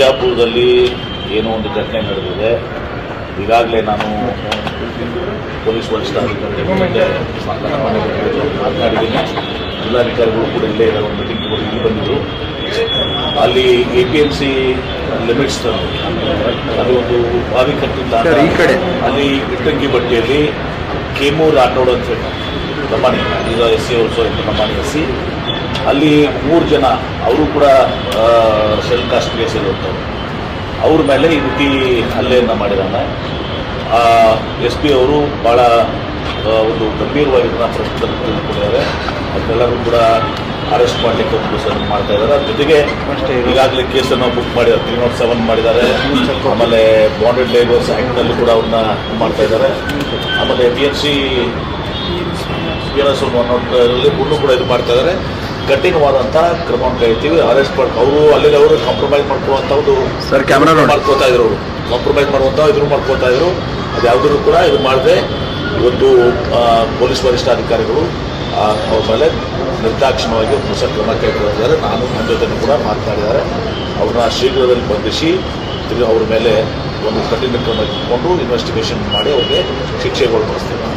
ಬಿಜಾಪುರದಲ್ಲಿ ಏನೋ ಒಂದು ಘಟನೆ ನಡೆದಿದೆ. ಈಗಾಗಲೇ ನಾನು ಪೊಲೀಸ್ ವರಿಷ್ಠಾಧಿಕಾರಿಗಳ ಜೊತೆ ಮಾತನಾಡಿದ್ದೀನಿ. ಜಿಲ್ಲಾಧಿಕಾರಿಗಳು ಕೂಡ ಇಲ್ಲೇ ಇದ್ದಾರೆ. ಒಂದು ಮೀಟಿಂಗ್ ಕೂಡ ಇಲ್ಲಿ ಬಂದಿದ್ದರು ಅಲ್ಲಿ A P M C limits ಅದು ಒಂದು ಬಾವಿ ಕಟ್ಟಿದ್ದ. ಅಲ್ಲಿ ಇಟ್ಟಂಗಿ ಬಟ್ಟೆಯಲ್ಲಿ ಕೇಮೂರ್ ಆಟೋಡ್ ಅಂತ ಹೇಳಿ ಲಂಬಾಣಿ ಈಗ ಎಸ್ ಸಿ ಅವರು ನಮ್ಮ ಎಸ್ ಸಿ ಅಲ್ಲಿ ಮೂರು ಜನ ಅವರು ಕೂಡ ಶೆಲ್ ಕಾಸ್ಟ್ಗೆ ಸೇರುವಂಥವ್ರು ಅವ್ರ ಮೇಲೆ ಈ ರೀತಿ ಹಲ್ಲೆಯನ್ನು ಮಾಡಿದಾನೆ ಎಸ್ ಪಿ ಅವರು ಭಾಳ ಒಂದು ಗಂಭೀರವಾಗಿ ಇದನ್ನ ಪ್ರಶ್ನೆದಲ್ಲಿ ತಿಳ್ಕೊಂಡಿದ್ದಾರೆ ಅದನ್ನೆಲ್ಲರೂ ಕೂಡ ಅರೆಸ್ಟ್ ಮಾಡಲಿಕ್ಕೆ ಒಂದು ಮಾಡ್ತಾ ಇದ್ದಾರೆ ಅದ್ರ ಜೊತೆಗೆ ಈಗಾಗಲೇ ಕೇಸನ್ನು ಬುಕ್ ಮಾಡಿದ್ದಾರೆ ತ್ರೀ ನಾಟ್ ಸೆವೆನ್ ಮಾಡಿದ್ದಾರೆ ಆಮೇಲೆ ಬಾಂಡೆಡ್ ಲೇಬರ್ಸ್ ಆ್ಯಕ್ಟ್ನಲ್ಲಿ ಕೂಡ ಅವ್ರನ್ನ ಮಾಡ್ತಾ ಇದ್ದಾರೆ ಆಮೇಲೆ P N C P N S one not ಕೂಡ ಇದು ಮಾಡ್ತಾ ಇದ್ದಾರೆ ಕಠಿಣವಾದಂಥ ಕ್ರಮವನ್ನು ಕೈತೀವಿ ಅರೆಸ್ಟ್ ಮಾಡಿ ಅವರು ಅಲ್ಲಿ ಅವರು ಕಾಂಪ್ರಮೈಸ್ ಮಾಡ್ಕೊಳ್ಳುವಂಥ ಒಂದು ಸರ್, ಕ್ಯಾಮ್ರಾ. ಮಾಡ್ಕೋತಾ ಇದ್ರು ಅವರು. ಕಾಂಪ್ರಮೈಸ್ ಮಾಡುವಂಥ ಇದ್ರು ಮಾಡ್ಕೋತಾ ಇದ್ರು. ಅದು ಯಾವುದನ್ನು ಕೂಡ ಇದು ಮಾಡದೆ ಇವತ್ತು ಪೊಲೀಸ್ ವರಿಷ್ಠಾಧಿಕಾರಿಗಳು ಅಧಿಕಾರಿಗಳು ಅವ್ರ ಮೇಲೆ ನಿರ್ದಾಕ್ಷಿಣ್ಯವಾಗಿ ಹೊಸ ಕ್ರಮ ಕೈಗೊಳ್ಳಿದ್ದಾರೆ ನಾನು ನನ್ನ ಜೊತೆ ಕೂಡ ಮಾತನಾಡಿದ್ದಾರೆ. ಅವ್ರನ್ನ ಶೀಘ್ರದಲ್ಲಿ ಬಂಧಿಸಿ ತಿರುಗಿ ಅವ್ರ ಮೇಲೆ ಒಂದು ಕಠಿಣ ಕ್ರಮ ಇಟ್ಕೊಂಡು ಇನ್ವೆಸ್ಟಿಗೇಷನ್ ಮಾಡಿ ಅವ್ರಿಗೆ ಶಿಕ್ಷೆಗೊಳಪಡಿಸ್ತೀವಿ